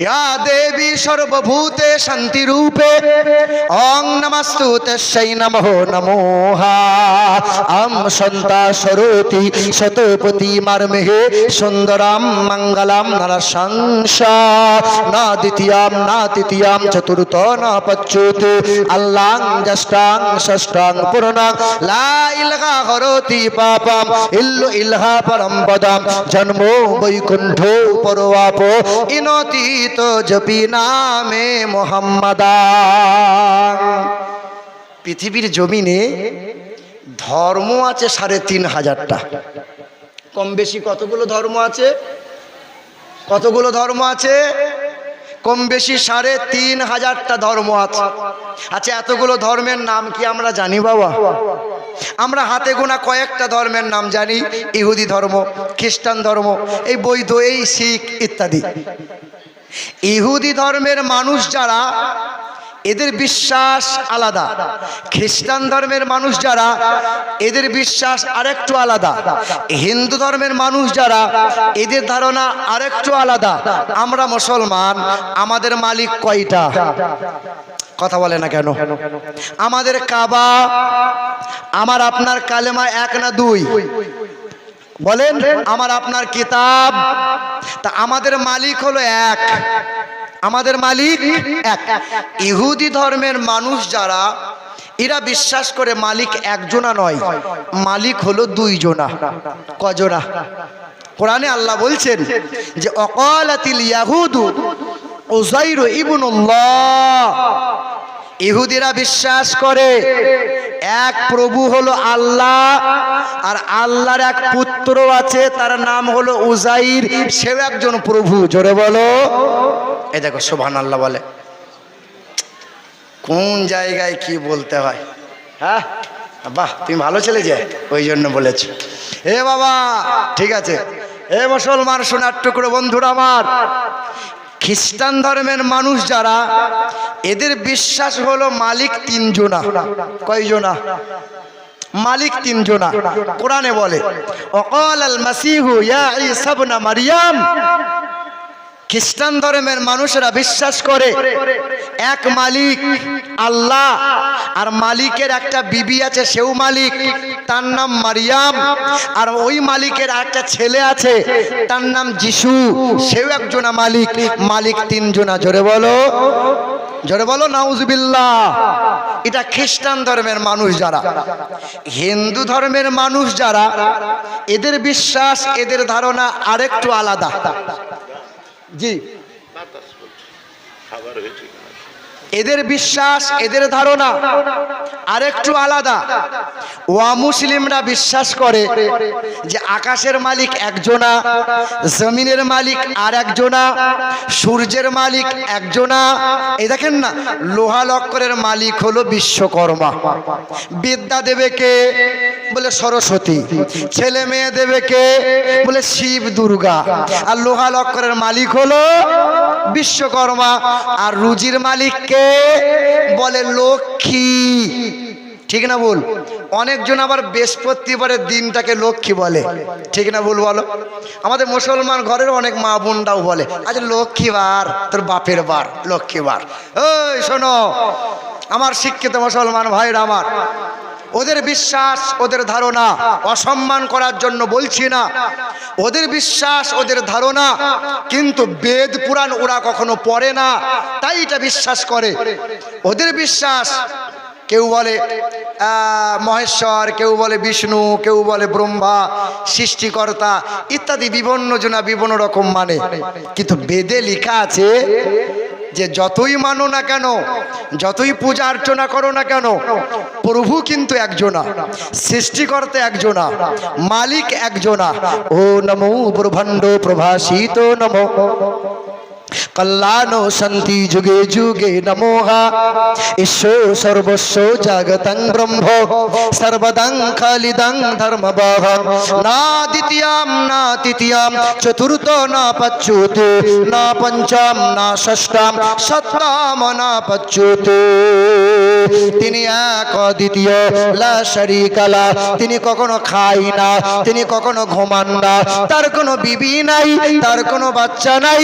या देवी सर्वभूते शान्तिरूपे ॐ नमस्तु तस्यै नमो नमोहा अं सन्ता सरोति शतपति मर्महे सुन्दरां मङ्गलां नरशंसा न द्वितीयां न तृतीयां चतुर्थ न पच्युते अल्लां जष्टां षष्ठां पूर्णां ला इल्हा करोति पापम् इल्लु इल्हा परं पदं जन्मो वैकुण्ठो परवापो ইনতীত জপি নামে মোহাম্মদা। পৃথিবীর জমিনে ধর্ম আছে সাড়ে তিন হাজারটা। কম বেশি কতগুলো ধর্ম আছে? কতগুলো ধর্ম আছে? কম বেশি সাড়ে তিন হাজারটা ধর্ম আছে। আচ্ছা এতগুলো ধর্মের নাম কি আমরা জানি বাবা? আমরা হাতে গোনা কয়েকটা ধর্মের নাম জানি। ইহুদি ধর্ম, খ্রিস্টান ধর্ম, এই বৈধ এই শিখ ইত্যাদি। ইহুদি ধর্মের মানুষ যারা, এদের বিশ্বাস আলাদা। খ্রিস্টান ধর্মের মানুষ যারা, এদের বিশ্বাস আরেকটু আলাদা। হিন্দু ধর্মের মানুষ যারা, এদের ধারণা আরেকটু আলাদা। আমরা মুসলমান, আমাদের মালিক কয়টা? কথা বলে না কেন? আমাদের কাবা, আমার আপনার কালেমা এক না দুই? বলেন আমার আপনার কিতাব। তা আমাদের মালিক হলো এক। আমাদের মালিক এক। ইহুদি ধর্মের মানুষ যারা এরা বিশ্বাস করে মালিক একজনা নয়। মালিক হলো দুইজনা। কজনা? কোরআনে আল্লাহ বলছেন যে অকালাতিল ইয়াহুদু উজাইর ইবনুল্লাহ। ইহুদিরা বিশ্বাস করে এক প্রভু হলো আল্লাহ, আর আল্লাহর এক পুত্র আছে, তার নাম হলো উজাইর। সেও একজন প্রভু, জোরে বলো। এ দেখো সোভান আল্লাহ বলে। কোন জায়গায় কি বলতে হয়? হ্যাঁ? বাহ, তুমি ভালো ছেলে যে, ওই জন্য বলেছ। এ বাবা, ঠিক আছে। এ মুসলমান, সোনার টুকরো বন্ধুরা আমার। খ্রিস্টান ধর্মের মানুষ যারা, এদের বিশ্বাস হলো মালিক তিনজনা। কয়জনা? মালিক তিনজনা। কোরআনে বলে, অকাল আল মাসিহু ইয়া ঈসা মারিয়াম। খ্রিস্টান ধর্মের মানুষেরা বিশ্বাস করে, এক মালিক আল্লাহ আর মালিকের একটা বিবি আছে, সেও মালিক, তার নাম মারিয়াম, আর ওই মালিকের একটা ছেলে আছে, তার নাম যিশু, সেও একজনা মালিক মালিক তিনজনা, জোরে বলো জোরে বলো, নাউজবিল্লাহ। এটা খ্রিস্টান ধর্মের মানুষ যারা, হিন্দু ধর্মের মানুষ যারা, এদের বিশ্বাস, এদের ধারণা আরেকটু আলাদা। জি। এদের বিশ্বাস, এদের ধারণা আরেকটু আলাদা। ওয়া মুসলিমরা বিশ্বাস করে যে আকাশের মালিক একজনা, জমিনের মালিক আর একজনা, সূর্যের মালিক একজনা। এই দেখেন না, লোহা লক্করের মালিক হলো বিশ্বকর্মা। বিদ্যা দেবে কে? বলে সরস্বতী। ছেলে মেয়ে দেবে কে? বলে শিব দুর্গা। আর লোহা লক্করের মালিক হলো বিশ্বকর্মা। আর রুজির মালিককে বলে লক্ষ্মী। ঠিক না বল অনেকজন আবার বৃহস্পতিবারের দিনটাকে লক্ষ্মী বলে। ঠিক না ভুল বলো? আমাদের মুসলমান ঘরের অনেক মা বোনরাও বলে, আজ লক্ষ্মীবার তোর বাপের বার লক্ষ্মীবার ওই শোনো, আমার শিক্ষিত মুসলমান ভাইরা আমার ওদের বিশ্বাস, ওদের ধারণা অসম্মান করার জন্য বলছি না। ওদের বিশ্বাস, ওদের ধারণা, কিন্তু বেদ, পুরাণ ওরা কখনো পড়ে না, তাই এটা বিশ্বাস করে। ওদের বিশ্বাস, কেউ বলে মহেশ্বর, কেউ বলে বিষ্ণু, কেউ বলে ব্রহ্মা, সৃষ্টিকর্তা ইত্যাদি বিভিন্ন জনা বিভিন্ন রকম মানে। কিন্তু বেদে লেখা আছে যে যতই মানো না কেন, যতই পূজা অর্চনা করো না কেন, প্রভু কিন্তু একজনা, সৃষ্টিকর্তা একজনা, মালিক একজনা। ও নমো ব্রহ্মাণ্ড প্রভাসিত নমো। কল্যাণ শান্তি যুগে যুগে নমোহা। ঈশ্বর সর্বস্ব জাগতং ব্রহ্ম। সর্বদং খালিদং ধর্মবাহ না দ্বিতীয়াম, না তৃতীয়াম, চতুর্থ, না পচ্যুতে। না পঞ্চম, না ষষ্ঠাম সপ্তম, না পচ্যুতে। তিনি এক দ্বিতীয় লা শরীকালা। তিনি কখনো খাই না। তিনি কখনো ঘুমান না। তার কোনো বিবি নাই। তার কোনো বাচ্চা নাই।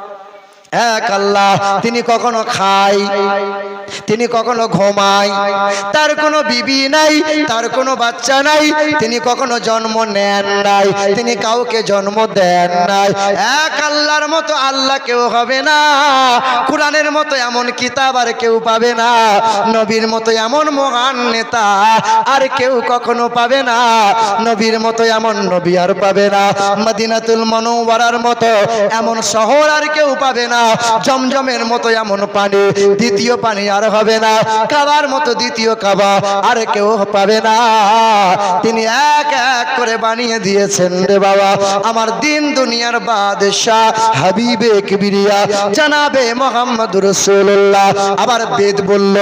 এক আল্লাহ, তিনি কখনো খায়, তিনি কখনো ঘুমায়, তার কোনো বিবি নাই, তার কোনো বাচ্চা নাই, তিনি কখনো জন্ম নেন নাই, তিনি কাউকে জন্ম দেন নাই। এক আল্লাহর মতো আল্লাহ কেউ হবে না, কোরআনের মতো এমন কিতাব আর কেউ পাবে না, নবীর মতো এমন মহান নেতা আর কেউ কখনো পাবে না, নবীর মতো এমন নবী আর পাবে না, মদিনাতুল মনোবরার মতো এমন শহর আর কেউ পাবে না জমজমের মতো এমন পানি, দ্বিতীয় পানি আর হবে না। কাবার মতো দ্বিতীয় কাবা আর কেউ পাবে না। তিনি এক এক করে বানিয়ে দিয়েছেন রে বাবা। আমার দিন দুনিয়ার বাদশাহ হাবিবে কিবিরিয়া, জানাবে মোহাম্মদ রসুল্লাহ আবার বেদ বলল,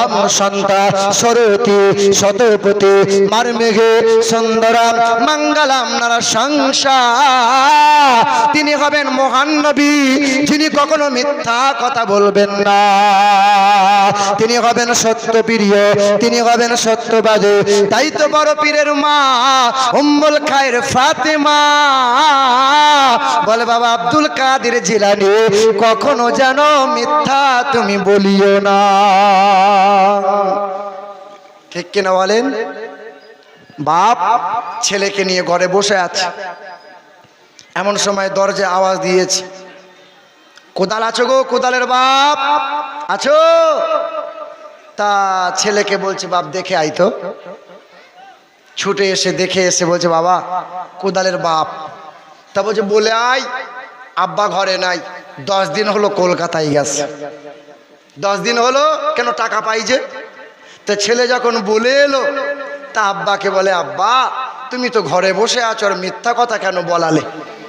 আম সন্তা, সরতি, শতপতি মার মেঘে সুন্দরাম, মঙ্গলাম নারা সংসার তিনি হবেন মহান নবী, যিনি কখনো মিথ্যা কথা বলবেন না। তিনি হবেন সত্য প্রিয়, তিনি হবেন সত্যবাদী তাই তো বড় পীরের মা, উম্মুল খায়ের ফাতেমা। বলে বাবা আব্দুল কাদের জিলানি, কখনো যেন মিথ্যা তুমি বলিও না। ঠিক কিনা বলেন? বাপ ছেলেকে নিয়ে ঘরে বসে আছে। এমন সময় দরজায় আওয়াজ দিয়েছে। কোদাল আছো গো, কোদালের বাপ। আছো? তা ছেলেকে বলছে, বাপ, দেখে আই তো। ছুটে এসে দেখে এসে বলছে, বাবা, কোদালের বাপ। তা বলছে, বলে আয়, আব্বা ঘরে নাই। দশ দিন হলো কলকাতায় গেছে। দশ দিন হলো কেন টাকা পাই যে? তা ছেলে যখন বলে এলো, তা আব্বাকে বলে, আব্বা, তুমি তো ঘরে বসে আছো আর মিথ্যা কথা কেন বলালে?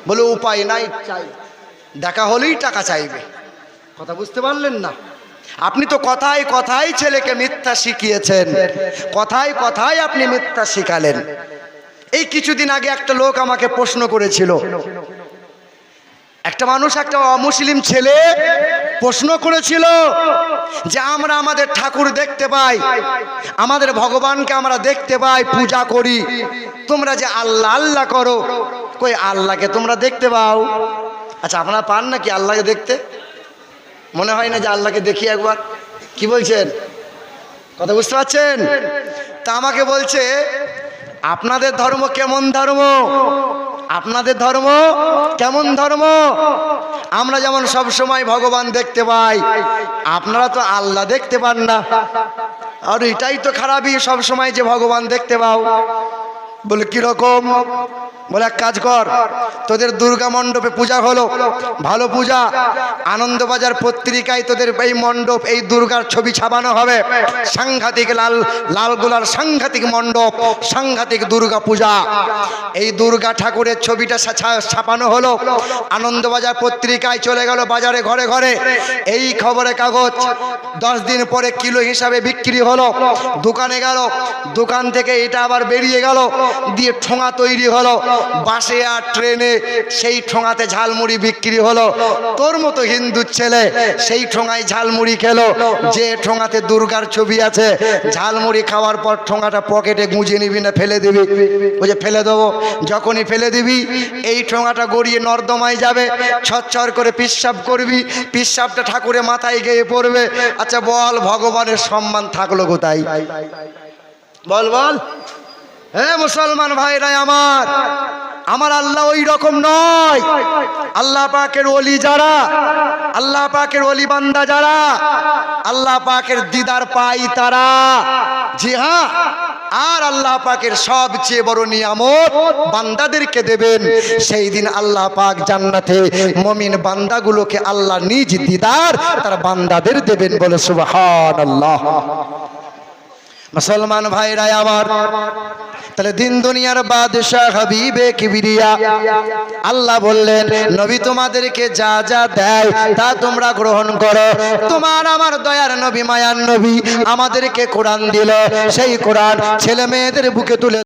বলে, উপায় নাই। চাই দেখা হলেই টাকা চাইবে। কথা বুঝতে পারলেন না? আপনি তো কথায় কথায় ছেলেকে মিথ্যা শিখিয়েছেন। কথায় কথায় আপনি মিথ্যা শিখালেন। এই কিছুদিন আগে একটা লোক আমাকে প্রশ্ন করেছিল। একটা মানুষ, একটা অমুসলিম ছেলে প্রশ্ন করেছিল যে আমরা আমাদের ঠাকুর দেখতে পাই, আমাদের ভগবানকে আমরা দেখতে পাই, পূজা করি। তোমরা যে আল্লাহ আল্লাহ করো, কই আল্লাহকে তোমরা দেখতে পাও? আচ্ছা আপনারা পান নাকি আল্লাহকে দেখতে? মনে হয় না যে আল্লাহকে দেখি একবার। কি বলছেন? কথা বুঝতে পারছেন? তা আমাকে বলছে, আপনাদের ধর্ম কেমন ধর্ম? আপনাদের ধর্ম কেমন ধর্ম? আমরা যেমন সব সময় ভগবান দেখতে পাই, আপনারা তো আল্লাহ দেখতে পান না। আর এটাই তো খারাপই সব সময় যে ভগবান দেখতে পাও। বলে কীরকম বলে, এক কাজ কর, তোদের দুর্গা মণ্ডপে পূজা হলো, ভালো পূজা। আনন্দবাজার পত্রিকায় তোদের এই মণ্ডপ, এই দুর্গার ছবি ছাপানো হবে। সাংঘাতিক লাল লাল গোলার সাংঘাতিক মণ্ডপ, সাংঘাতিক দুর্গা পূজা। এই দুর্গা ঠাকুরের ছবিটা ছাপানো হলো। আনন্দবাজার পত্রিকায় চলে গেল বাজারে ঘরে ঘরে। এই খবরের কাগজ দশ দিন পরে কিলো হিসাবে বিক্রি হলো। দোকানে গেল, দোকান থেকে এটা আবার বেরিয়ে গেল। দিয়ে ঠোঙা তৈরি হলো। বাসে আর ট্রেনে সেই ঠোঙাতে ঝালমুড়ি বিক্রি হলো। তোর মতো হিন্দুর ছেলে সেই ঠোঙায় ঝালমুড়ি খেলো। যে ঠোঙাতে দুর্গার ছবি আছে, ঝালমুড়ি খাওয়ার পর ঠোঙাটা পকেটে গুঁজে নিবি না, ফেলে দিবি। ওই যে ফেলে দেবো, যখনই ফেলে দিবি, এই ঠোঙাটা গড়িয়ে নর্দমায় যাবে। ছচ্ছর করে পিসাব করবি, পিসাবটা ঠাকুরের মাথায় গিয়ে পড়বে। আচ্ছা বল, ভগবানের সম্মান থাকল কোথায়? বল বল। হ্যাঁ মুসলমান ভাইরা আমার আমার আল্লাহ ওই রকম নয়। আল্লাহ পাকের ওলি যারা, আল্লাহ পাকের ওলি বান্দা যারা, আল্লাহ পাকের দিদার পাই তারা। জি হ্যাঁ আর আল্লাহ পাকের সবচেয়ে বড় নিয়ামত বান্দাদেরকে দেবেন। সেই দিন আল্লাহ পাক জান্নাতে মমিন বান্দাগুলোকে আল্লাহ নিজ দিদার তার বান্দাদের দেবেন বলে সুবহান আল্লাহ মুসলমান ভাইরা আমার, তাহলে দিন দুনিয়ার বাদশাহ হাবিবে কিবিরিয়া, আল্লাহ বললেন, নবী তোমাদেরকে যা যা দেয় তা তোমরা গ্রহণ করো। তোমার আমার দয়ার নবী, মায়ার নবী আমাদেরকে কোরআন দিল। সেই কোরআন ছেলে মেয়েদের বুকে তুলে